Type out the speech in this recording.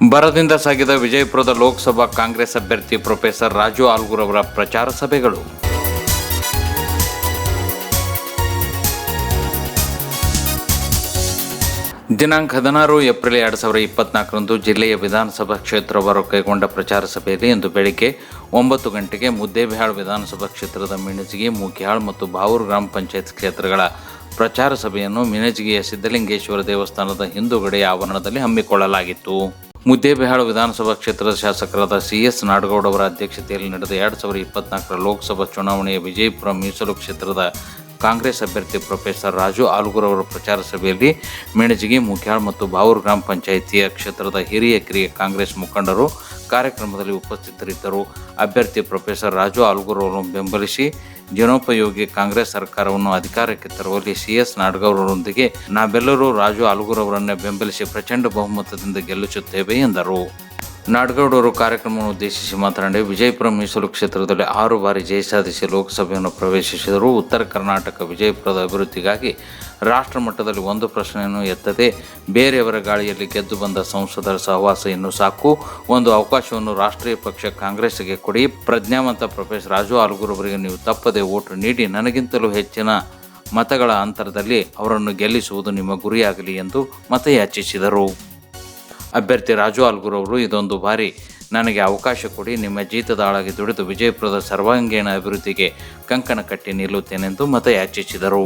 ಭರದಿಂದ ಸಾಗಿದ ವಿಜಯಪುರದ ಲೋಕಸಭಾ ಕಾಂಗ್ರೆಸ್ ಅಭ್ಯರ್ಥಿ ಪ್ರೊಫೆಸರ್ ರಾಜು ಆಲ್ಗೂರ್ ಅವರ ಪ್ರಚಾರ ಸಭೆಗಳು. ದಿನಾಂಕ ಹದಿನಾರು ಏಪ್ರಿಲ್ ಎರಡು ಸಾವಿರದ ಇಪ್ಪತ್ನಾಲ್ಕರಂದು ಜಿಲ್ಲೆಯ ವಿಧಾನಸಭಾ ಕ್ಷೇತ್ರವಾರು ಕೈಗೊಂಡ ಪ್ರಚಾರ ಸಭೆಯಲ್ಲಿ ಇಂದು ಬೆಳಿಗ್ಗೆ ಒಂಬತ್ತು ಗಂಟೆಗೆ ಮುದ್ದೇಬಿಹಾಳ್ ವಿಧಾನಸಭಾ ಕ್ಷೇತ್ರದ ಮಿಣಜಿಗಿ ಮೂಕಿಹಾಳ್ ಮತ್ತು ಬಾವೂರು ಗ್ರಾಮ ಪಂಚಾಯತ್ ಕ್ಷೇತ್ರಗಳ ಪ್ರಚಾರ ಸಭೆಯನ್ನು ಮಿಣಜಿಗಿಯ ಸಿದ್ದಲಿಂಗೇಶ್ವರ ದೇವಸ್ಥಾನದ ಹಿಂದುಗಡೆಯ ಆವರಣದಲ್ಲಿ ಹಮ್ಮಿಕೊಳ್ಳಲಾಗಿತ್ತು. ಮುದ್ದೇಬಿಹಾಳ್ ವಿಧಾನಸಭಾ ಕ್ಷೇತ್ರದ ಶಾಸಕರಾದ ಸಿ ಎಸ್ ನಾಡಗೌಡ ಅವರ ಅಧ್ಯಕ್ಷತೆಯಲ್ಲಿ ನಡೆದ ಎರಡು ಸಾವಿರದ ಇಪ್ಪತ್ನಾಲ್ಕರ ಲೋಕಸಭಾ ಚುನಾವಣೆಯ ವಿಜಯಪುರ ಮೀಸಲು ಕ್ಷೇತ್ರದ ಕಾಂಗ್ರೆಸ್ ಅಭ್ಯರ್ಥಿ ಪ್ರೊಫೆಸರ್ ರಾಜು ಆಲ್ಗೂರ್ ಅವರ ಪ್ರಚಾರ ಸಭೆಯಲ್ಲಿ ಮೇಣಜಿಗೆ, ಮುಖ್ಯಾಳ್ ಮತ್ತು ಬಾವೂರ್ ಗ್ರಾಮ ಪಂಚಾಯಿತಿಯ ಕ್ಷೇತ್ರದ ಹಿರಿಯ ಕಿರಿಯ ಕಾಂಗ್ರೆಸ್ ಮುಖಂಡರು ಕಾರ್ಯಕ್ರಮದಲ್ಲಿ ಉಪಸ್ಥಿತರಿದ್ದರು. ಅಭ್ಯರ್ಥಿ ಪ್ರೊಫೆಸರ್ ರಾಜು ಆಲುಗೂರ್ ಅವರನ್ನು ಬೆಂಬಲಿಸಿ ಜನೋಪಯೋಗಿ ಕಾಂಗ್ರೆಸ್ ಸರ್ಕಾರವನ್ನು ಅಧಿಕಾರಕ್ಕೆ ತರುವಲ್ಲಿ ಸಿ ಎಸ್ ನಾಡ್ಗೌರರೊಂದಿಗೆ ನಾವೆಲ್ಲರೂ ರಾಜು ಆಲುಗೂರ್ ಅವರನ್ನೇ ಬೆಂಬಲಿಸಿ ಪ್ರಚಂಡ ಬಹುಮತದಿಂದ ಗೆಲ್ಲಿಸುತ್ತೇವೆ ಎಂದರು. ನಾಡಗೌಡ ಅವರು ಕಾರ್ಯಕ್ರಮವನ್ನು ಉದ್ದೇಶಿಸಿ ಮಾತನಾಡಿ, ವಿಜಯಪುರ ಮೀಸಲು ಕ್ಷೇತ್ರದಲ್ಲಿ ಆರು ಬಾರಿ ಜಯ ಸಾಧಿಸಿ ಲೋಕಸಭೆಯನ್ನು ಪ್ರವೇಶಿಸಿದರು. ಉತ್ತರ ಕರ್ನಾಟಕ ವಿಜಯಪುರದ ಅಭಿವೃದ್ಧಿಗಾಗಿ ರಾಷ್ಟ್ರ ಮಟ್ಟದಲ್ಲಿ ಒಂದು ಪ್ರಶ್ನೆಯನ್ನು ಎತ್ತದೆ ಬೇರೆಯವರ ಗಾಳಿಯಲ್ಲಿ ಗೆದ್ದು ಬಂದ ಸಂಸದರ ಸಹವಾಸ ಇನ್ನು ಸಾಕು. ಒಂದು ಅವಕಾಶವನ್ನು ರಾಷ್ಟ್ರೀಯ ಪಕ್ಷ ಕಾಂಗ್ರೆಸ್ಗೆ ಕೊಡಿ. ಪ್ರಜ್ಞಾವಂತ ಪ್ರೊಫೆಸರ್ ರಾಜು ಆಲುಗೂರ್ ಅವರಿಗೆ ನೀವು ತಪ್ಪದೆ ಓಟು ನೀಡಿ. ನನಗಿಂತಲೂ ಹೆಚ್ಚಿನ ಮತಗಳ ಅಂತರದಲ್ಲಿ ಅವರನ್ನು ಗೆಲ್ಲಿಸುವುದು ನಿಮ್ಮ ಗುರಿಯಾಗಲಿ ಎಂದು ಮತಯಾಚಿಸಿದರು. ಅಭ್ಯರ್ಥಿ ರಾಜು ಅವರು, ಇದೊಂದು ಬಾರಿ ನನಗೆ ಅವಕಾಶ ಕೊಡಿ. ನಿಮ್ಮ ಜೀತದಾಳಾಗಿ ದುಡಿದು ವಿಜಯಪುರದ ಸರ್ವಾಂಗೀಣ ಅಭಿವೃದ್ಧಿಗೆ ಕಂಕಣ ಕಟ್ಟಿ ನಿಲ್ಲುತ್ತೇನೆಂದು ಮತಯಾಚಿಸಿದರು.